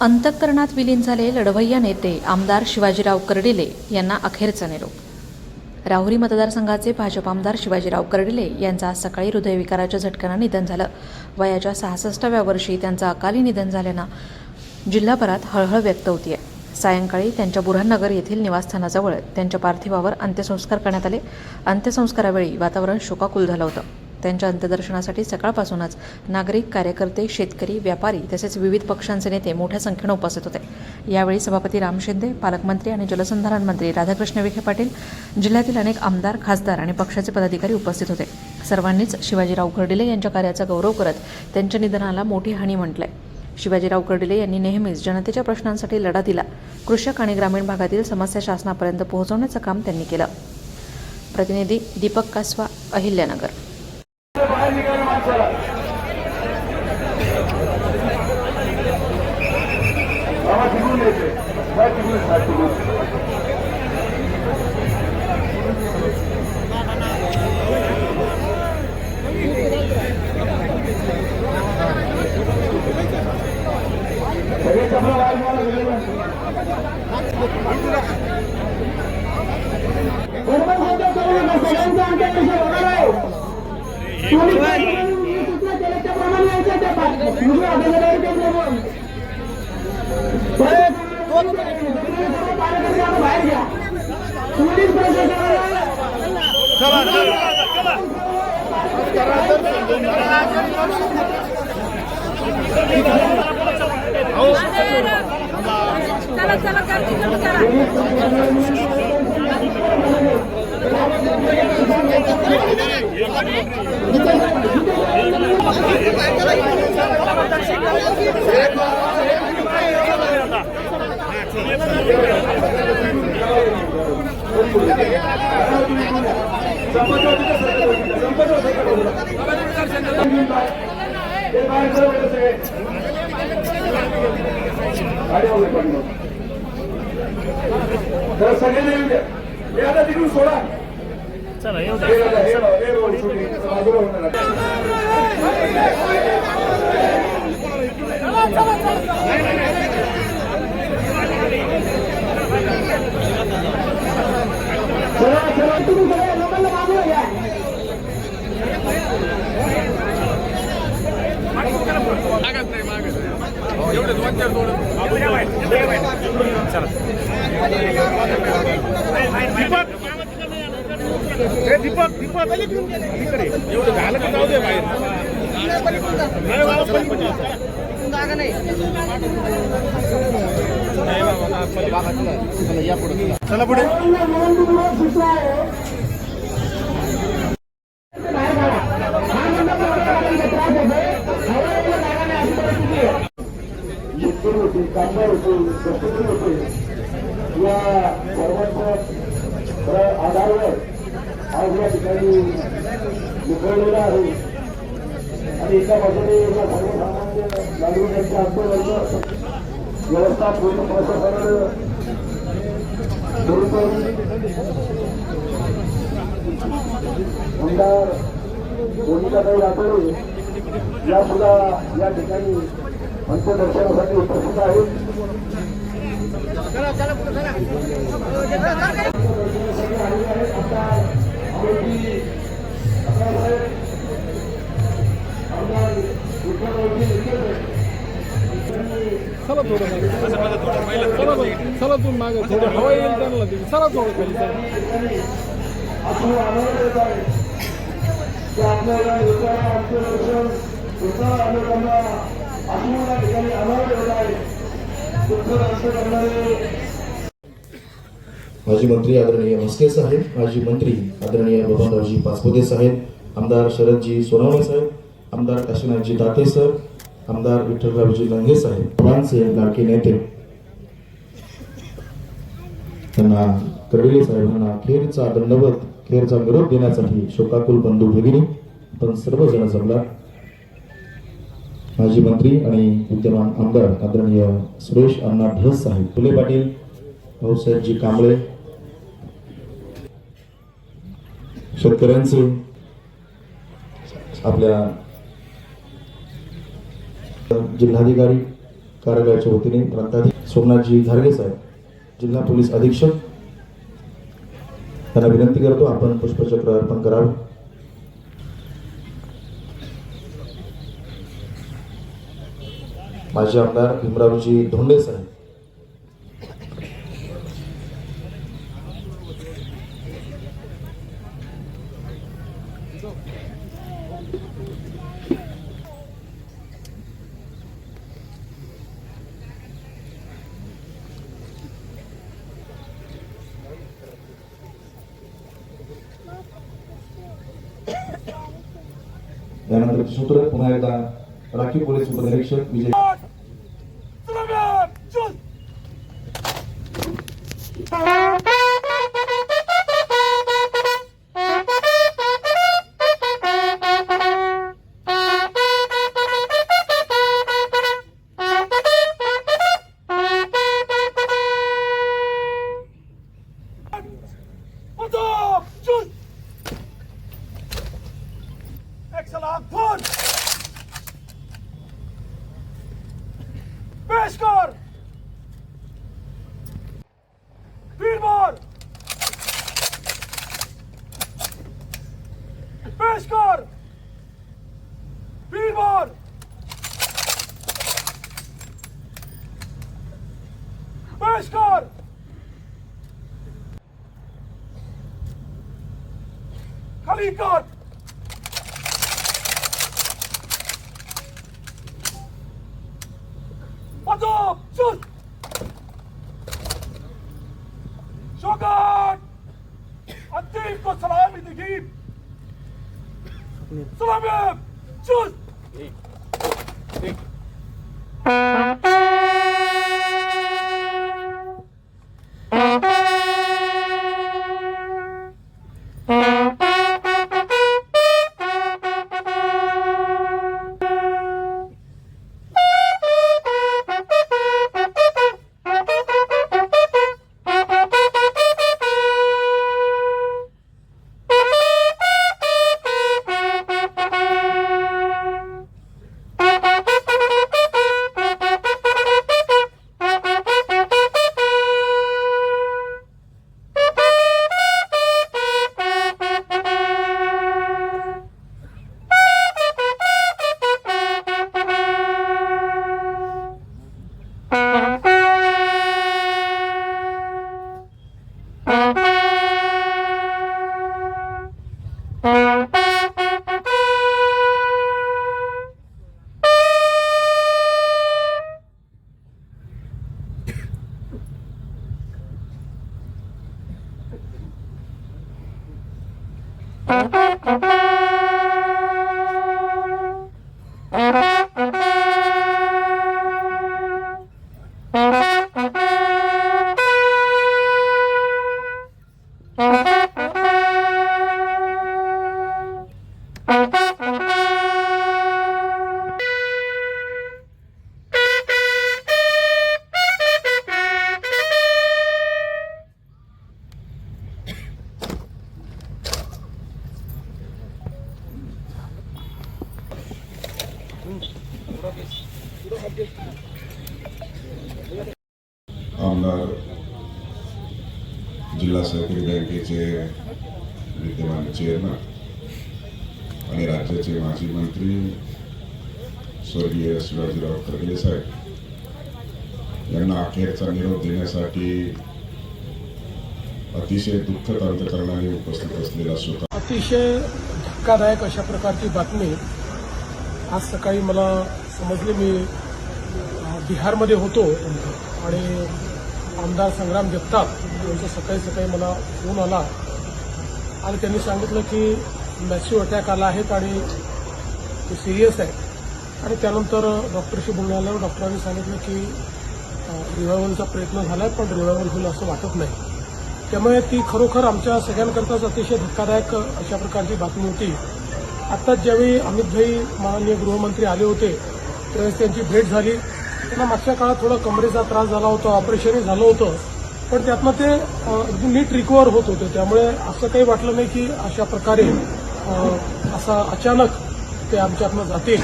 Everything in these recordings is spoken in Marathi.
अंतःकरणात विलीन झाले लढवय्या नेते आमदार शिवाजीराव कर्डिले यांना अखेरचा निरोप. राहुरी मतदारसंघाचे भाजप आमदार शिवाजीराव कर्डिले यांचं आज सकाळी हृदयविकाराच्या झटक्यानं निधन झालं. वयाच्या सहासष्टाव्या वर्षी त्यांचं अकाली निधन झाल्यानं जिल्हाभरात हळहळ व्यक्त होतीये. सायंकाळी त्यांच्या बुऱ्हाणनगर येथील निवासस्थानाजवळ त्यांच्या पार्थिवावर अंत्यसंस्कार करण्यात आले. अंत्यसंस्कारावेळी वातावरण शोकाकुल झालं होतं. त्यांच्या अंत्यदर्शनासाठी सकाळपासूनच नागरिक कार्यकर्ते शेतकरी व्यापारी तसेच विविध पक्षांचे नेते मोठ्या संख्येनं उपस्थित होते. यावेळी सभापती राम शिंदे पालकमंत्री आणि जलसंधारण मंत्री राधाकृष्ण विखे पाटील जिल्ह्यातील अनेक आमदार खासदार आणि पक्षाचे पदाधिकारी उपस्थित होते. सर्वांनीच शिवाजीराव कर्डिले यांच्या कार्याचा गौरव करत त्यांच्या निधनाला मोठी हानी म्हटलंय. शिवाजीराव कर्डिले यांनी नेहमीच जनतेच्या प्रश्नांसाठी लढा दिला. कृषक आणि ग्रामीण भागातील समस्या शासनापर्यंत पोहोचवण्याचं काम त्यांनी केलं. प्रतिनिधी दीपक कासवा अहिल्यानगर. আমার জীবন রয়েছে चला चला गर्दी कमी करा तर सगळे येऊ द्या हे आता तिकडून सोडा चला. येऊ चला तुम्ही सगळ्या लोकांना बाजूला घ्या दीपक दीपक इकडे एवढं झालं का जाऊ दे बाहेर नाही पण- पण- चला पुढे. होते होते होते या सर्वांच्या आधारावर आज या ठिकाणी आहे. आणि एका बाजूने या सर्वसामान्य नागरिकांच्या आंदोलनाचं व्यवस्था पूर्ण प्रशासनानं सुरू करून आमदार भूमिकाताई राठोडे या सुद्धा या ठिकाणी अंत्यदर्शनासाठी उपस्थित आहेत. चला मागे थोडं हवा येईल त्यांना ते. चला थोडं खाली माजी मंत्री आदरणीय म्हस्के साहेब माजी मंत्री आदरणीय बबनरावजी पाचपुते साहेब आमदार शरदजी सोनावणे साहेब आमदार काशीनाथजी दाते सर आमदार विठ्ठलरावजी लंगे साहेब सर्वांचे लाडके नेते त्यांना कर्डिले साहेबांना खेरचा दंडवत खेरचा निरोप देण्यासाठी शोकाकुल बंधू भगिनी पण सर्वजण जमला. माजी मंत्री आणि विद्यमान आमदार आदरणीय सुरेश अण्णा ढस साहेब फुले पाटील भाऊसाहेबजी कांबळे शेतकऱ्यांचे आपल्या जिल्हाधिकारी कार्यालयाच्या वतीने प्रांताधिक सोमनाथजी घारगे साहेब जिल्हा पोलीस अधीक्षक. त्यांना विनंती करतो आपण पुष्पचक्र अर्पण करावं. माजी आमदार भीमरावजी धोंडे साहेब. त्यानंतर सूत्र पुन्हा एकदा राखीव पोलीस उपनिरीक्षक विजय প্রবেশ কর খালি কর Thank you. आमदार जिल्हा सहकारी बँकेचे विद्यमान चेअरमन आणि राज्याचे माजी मंत्री स्वर्गीय शिवाजीराव खरगे साहेब यांना अखेरचा निरोप देण्यासाठी अतिशय दुःखद करणारी उपस्थित असलेला स्वतः अतिशय धक्कादायक अशा प्रकारची बातमी आज सकाळी मला समजले मी बिहारमध्ये होतो. आणि आमदार संग्राम जगताप यांचा सकाळी सकाळी मला फोन आला. आणि त्यांनी सांगितलं की मॅसिव्ह अटॅक आला आहे आणि ते सिरियस आहे. आणि त्यानंतर डॉक्टरशी बोलून आल्यावर डॉक्टरांनी सांगितलं की रिवायवलचा प्रयत्न झाला आहे पण रिवायवल होईल असं वाटत नाही. त्यामुळे ती खरोखर आमच्या सगळ्यांकरताच अतिशय धक्कादायक अशा प्रकारची बातमी होती. आत्ताच ज्यावेळी अमितभाई माननीय गृहमंत्री आले होते त्यावेळेस त्यांची भेट झाली. त्यांना मागच्या काळात थोडा कमरेचा त्रास झाला होता ऑपरेशनही झालं होतं. पण त्यातनं ते अगदी नीट रिकवर होत होते. त्यामुळे असं काही वाटलं नाही की अशा प्रकारे असा अचानक ते आमच्यातनं जातील.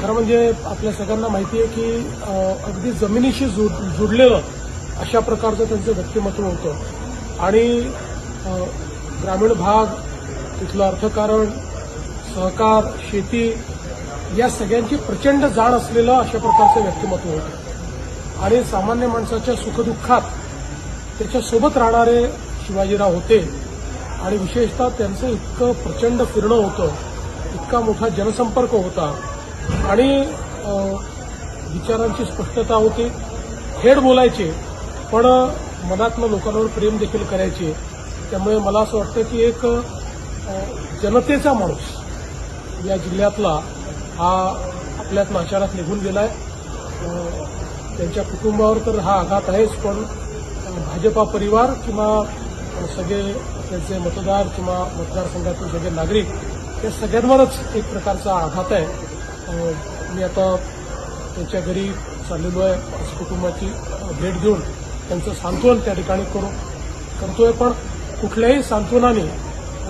खरं म्हणजे आपल्या सगळ्यांना माहिती आहे की अगदी जमिनीशी जुडलेलं अशा प्रकारचं त्यांचं व्यक्तिमत्व होतं. आणि ग्रामीण भाग तिथलं अर्थकारण सहकार शेती या सगळ्यांची प्रचंड जाण असलेलं अशा प्रकारचं व्यक्तिमत्व होतं. आणि सामान्य माणसाच्या सुखदुःखात त्याच्यासोबत राहणारे शिवाजीराव होते. आणि विशेषतः त्यांचं इतकं प्रचंड फिरणं होतं इतका मोठा जनसंपर्क होता. आणि विचारांची स्पष्टता होती. थेट बोलायचे पण मनातलं लोकांवर प्रेम देखील करायचे. त्यामुळे मला असं वाटतं की एक जनतेचा माणूस या जिल्ह्यातला हा आपल्याच माशारात निघून गेलाय. आहे त्यांच्या कुटुंबावर तर हा आघात आहेच पण भाजपा परिवार किंवा सगळे त्यांचे मतदार किंवा मतदारसंघातील सगळे नागरिक या सगळ्यांवरच एक प्रकारचा आघात आहे. मी आता त्यांच्या घरी चाललेलो आहे कुटुंबाची भेट घेऊन. त्यांचं सांत्वन त्या ठिकाणी करू करतोय पण कुठल्याही सांत्वनाने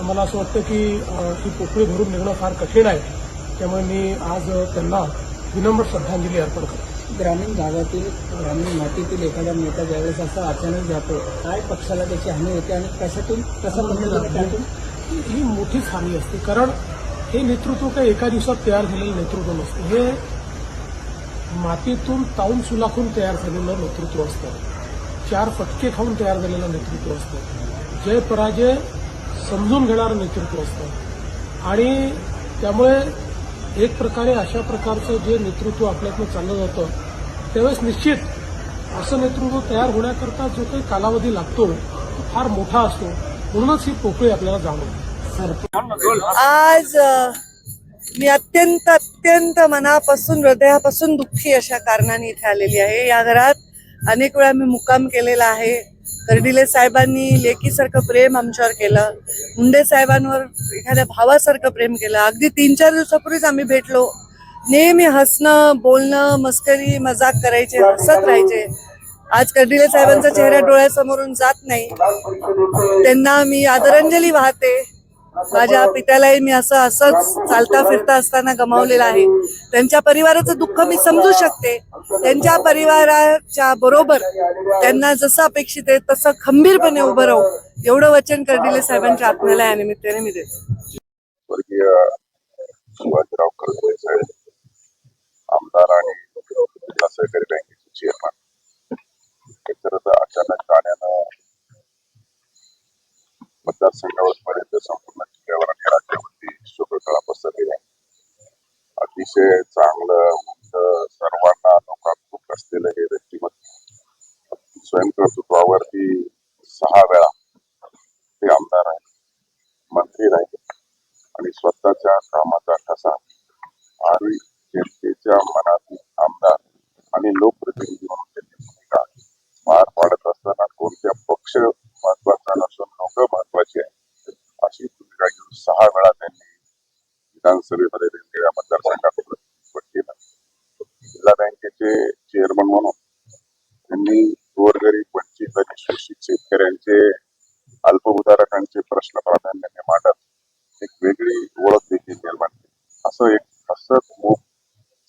मला असं वाटतं की ती ही पोकळी भरून निघणं फार कठीण आहे. त्यामुळे मी आज त्यांना विनम्र श्रद्धांजली अर्पण करतो. ग्रामीण भागातील ग्रामीण मातीतील एखादा नेता ज्यावेळेस असा अचानक जातो काय पक्षाला त्याची हानी होते आणि कशातून कसं त्यातून ही मोठीच हानी असते. कारण हे नेतृत्व काही एका दिवसात तयार झालेलं नेतृत्व नसतं. हे मातीतून ताऊन सुलाखून तयार झालेलं नेतृत्व असतं. चार फटके खाऊन तयार झालेलं नेतृत्व असतं. जय पराजय समजून घेणारं नेतृत्व असतं. आणि त्यामुळे एक प्रकारे अशा प्रकारचं जे नेतृत्व आपल्यातनं चाललं जातं त्यावेळेस निश्चित असं नेतृत्व तयार होण्याकरता जो काही कालावधी लागतो तो फार मोठा असतो. म्हणूनच ही पोकळी आपल्याला जाणवते. आज मी अत्यंत अत्यंत मनापासून हृदयापासून दुःखी अशा कारणाने इथे आलेली आहे. या घरात अनेक वेळा मी मुक्काम केलेला आहे. कर्डिले साहेबांनी लेकीसारखं प्रेम आमच्यावर केलं. मुंडे साहेबांवर एखाद्या भावासारखं प्रेम केलं. अगदी तीन चार दिवसापूर्वीच आम्ही भेटलो. नेहमी हसणं बोलणं मस्करी मजाक करायचे हसत राहायचे. आज कर्डिले साहेबांचा चेहरा डोळ्यासमोरून जात नाही. त्यांना मी आदरांजली वाहते. माझ्या पित्यालाही मी असं असंच चालता फिरता असताना गमावलेलं आहे. त्यांच्या परिवाराचं दुःख मी समजू शकते. त्यांच्या परिवाराच्या बरोबर त्यांना जसं अपेक्षित आहे तसं खंबीरपणे उभं राहू. एवढं वचन कर्डिले साहेबांच्या आत्म्याला या निमित्ताने मी देते. शिवाजीराव साहेब आमदार आणि सहकारी बँकेचे चेअरमन खरं तर अचानक जाण्यानं मतदारसंघावर पर्यंत संपूर्ण जिल्ह्यावर आणि राज्यावरती शोककळा पसरली आहे अतिशय चांगलं उंच सर्वांना लोकांतूक असलेलं हे व्यक्तिमत्व. स्वयंकर्तृत्वावरती सहा वेळा जिल्हा बँकेचे चेअरमन म्हणून त्यांनी गोरगरीब वंचित आणि शोषित शेतकऱ्यांचे अल्पभूधारकांचे प्रश्न प्राधान्याने मांडत एक वेगळी ओळख देखील निर्माण केली. असं एक हसत खूप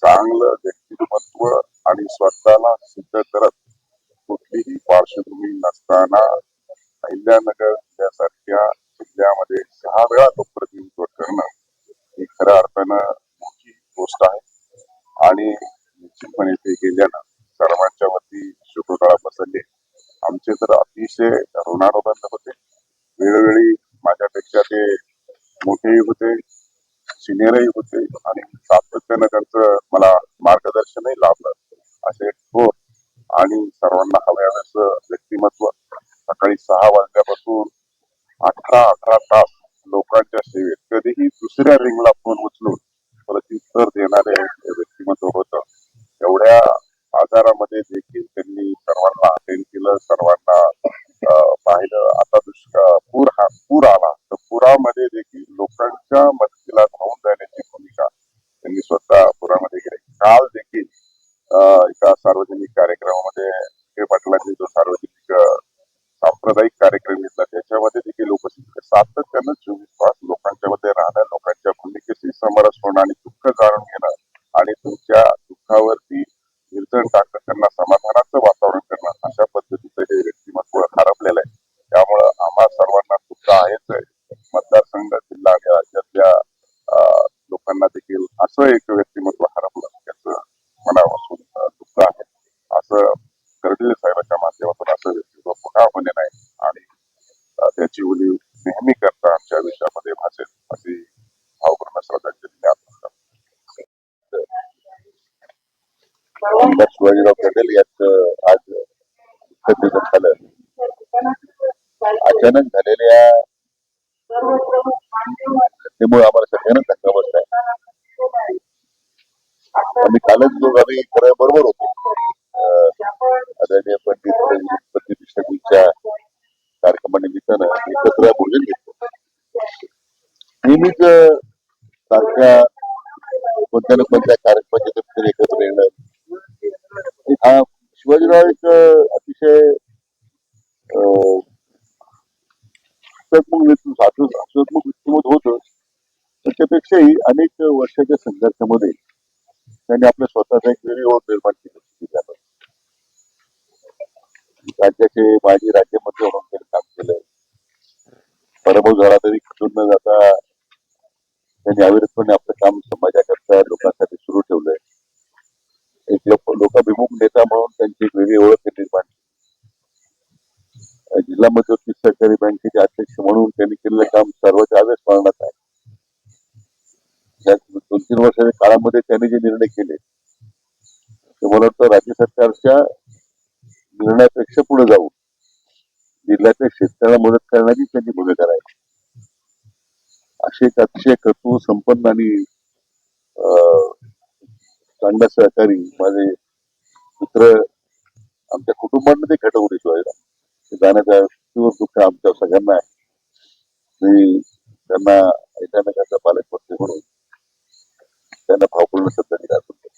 चांगलं व्यक्तिमत्व आणि स्वतःला सिद्ध करत कुठलीही पार्श्वभूमी नसताना अहिल्यानगर जिल्ह्यासारख्या जिल्ह्यामध्ये सहा वेळा लोकप्रतिनिधित्व करणं ही खऱ्या अर्थानं मोठी गोष्ट आहे आणि निश्चितपणे ते गेल्यानं सर्वांच्या वरती शोककळा पसरली आमचे तर रोनाडो बंद होते. वेळोवेळी माझ्यापेक्षा ते मोठेही होते. सिनियरही आम्हा सर्वांना सुद्धा आहेच आहे मतदारसंघातील राज्यातल्या लोकांना देखील असं एक व्यक्तिमत्व हरपलं. कालच आम्ही खरं बरोबर होतो. आदरणीय पंडित गणपती विष्णूच्या कार्यक्रमानिमित्तानं एकत्र भोजन घेतो. नेहमीच सारख्या कोणत्या ना कोणत्या कार्यक्रमाच्या एकत्र येणं. हा शिवाजीराव एक अतिशय अं, हसतमुख व्यक्ती- हसत- हसतमुख व्यक्तिमत्व होतं. पण अनेक वर्षाच्या संघर्षामध्ये त्यांनी आपल्या स्वतःचा एक वेगळी ओळख निर्माण केली होती राज्याचे माजी राज्यमंत्री म्हणून त्यांनी काम केलं पराभव झाला तरी खचून न जाता त्यांनी अविरतपणे आपलं काम समाजाकरता लोकांसाठी सुरू ठेवलंय. एक लोक लोकाभिमुख नेता म्हणून त्यांची एक वेगळी ओळख निर्माण जिल्हा मध्यवर्ती सहकारी बँकेचे अध्यक्ष म्हणून त्यांनी केलेलं काम सर्वांच्या आवेश स्मरणात आहे या दोन तीन वर्षाच्या काळामध्ये त्यांनी जे निर्णय केले ते मला वाटतं राज्य सरकारच्या निर्णयापेक्षा पुढे जाऊन जिल्ह्यातल्या शेतकऱ्याला मदत करण्याची त्यांची भूमिका राहील. असे एक अतिशय कर्तृ संपन्न आणि अं, सहकारी माझे मित्र आमच्या कुटुंबामध्ये घटवले शिवाय ते जाण्याचा तीव्र दुःख आमच्या सगळ्यांना आहे. मी त्यांना ऐकण्याकरता पालकमंत्री म्हणून tena kwa kulusa tani ya kutu.